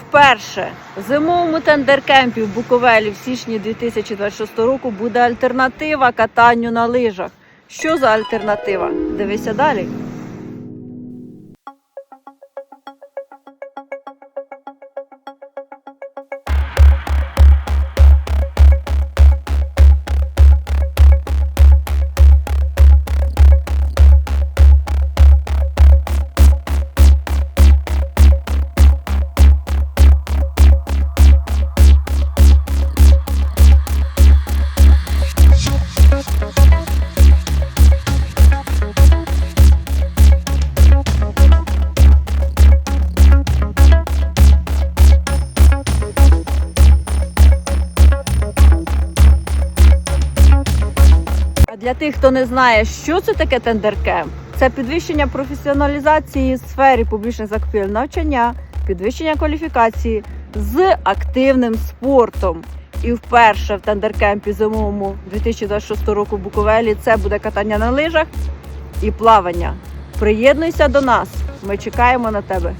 Вперше в зимовому тендеркемпі в Буковелі в січні 2026 року буде альтернатива катанню на лижах. Що за альтернатива? Дивися далі. Для тих, хто не знає, що це таке тендеркемп, це підвищення професіоналізації в сфері публічних закупівель навчання, підвищення кваліфікації з активним спортом. І вперше в тендеркемпі зимовому 2026 року в Буковелі це буде катання на лижах і плавання. Приєднуйся до нас. Ми чекаємо на тебе.